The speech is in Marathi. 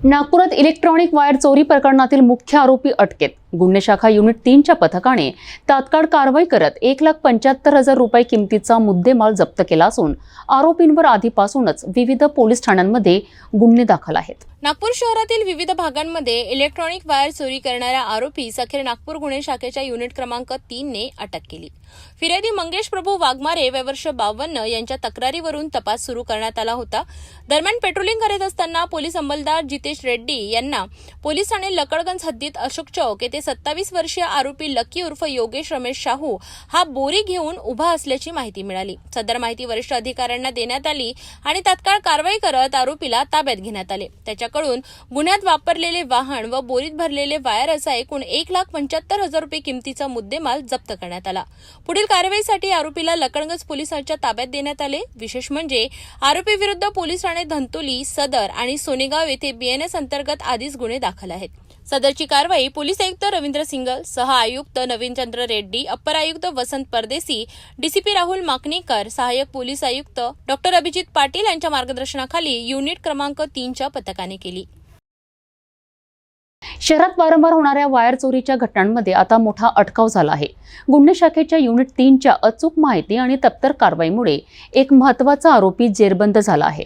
नागपुरात इलेक्ट्रॉनिक वायर चोरी प्रकरणातील मुख्य आरोपी अटकेत. गुन्हे शाखा युनिट तीनच्या पथकाने तात्काळ कारवाई करत एक लाख पंच्याहत्तर हजार रुपये किमतीचा मुद्देमाल जप्त केला असून आरोपींवर आधीपासूनच विविध पोलीस ठाण्यांमध्ये गुन्हे दाखल आहेत. नागपूर शहरातील विविध भागांमध्ये इलेक्ट्रॉनिक वायर चोरी करणाऱ्या आरोपीस अखेर नागपूर गुन्हे शाखेच्या युनिट क्रमांक तीन ने अटक केली. फिर्यादी मंगेश प्रभू वाघमारे वयवर्ष बावन्न यांच्या तक्रारीवरून तपास सुरू करण्यात आला होता. दरम्यान पेट्रोलिंग करत असताना पोलीस अंमलदार जितेश रेड्डी यांना पोलीस ठाणे लकडगंज हद्दीत अशोक चौक येथे सत्तावीस वर्षीय आरोपी लकी उर्फ योगेश रमेश शाहू हा बोरी घेऊन उभा असल्याची माहिती मिळाली. सदर माहिती वरिष्ठ अधिकाऱ्यांना देण्यात आली आणि तात्काळ कारवाई करत आरोपीला ताब्यात घेण्यात आले. त्याच्याकडून गुन्ह्यात वापरलेले वाहन व बोरीत भरलेले वायर असा एकूण एक लाख पंच्याहत्तर हजार रुपये किमतीचा मुद्देमाल जप्त करण्यात आला. पुढील कारवाईसाठी आरोपीला लकडगंज पोलिसांच्या ताब्यात देण्यात आले. विशेष म्हणजे आरोपी विरुद्ध पोलीस ठाणे धंतोली सदर आणि सोनेगाव येथे बीएनएस अंतर्गत आधीच गुन्हे दाखल आहेत. सदरची कारवाई पोलीस आयुक्त रवींद्र सिंगल सह आयुक्त नवीनचंद्र रेड्डी अप्पर आयुक्त वसंत परदेसी डीसीपी राहुल माकणीकर सहाय्यक पोलीस आयुक्त डॉक्टर अभिजित पाटील यांच्या मार्गदर्शनाखाली युनिट क्रमांक तीनच्या पथकाने केली. शहरात वारंवार होणाऱ्या वायर चोरीच्या घटनांमध्ये आता मोठा अटकाव झाला आहे. गुन्हे शाखेच्या युनिट तीनच्या अचूक माहिती आणि तप्तर कारवाईमुळे एक महत्त्वाचा आरोपी जेरबंद झाला आहे.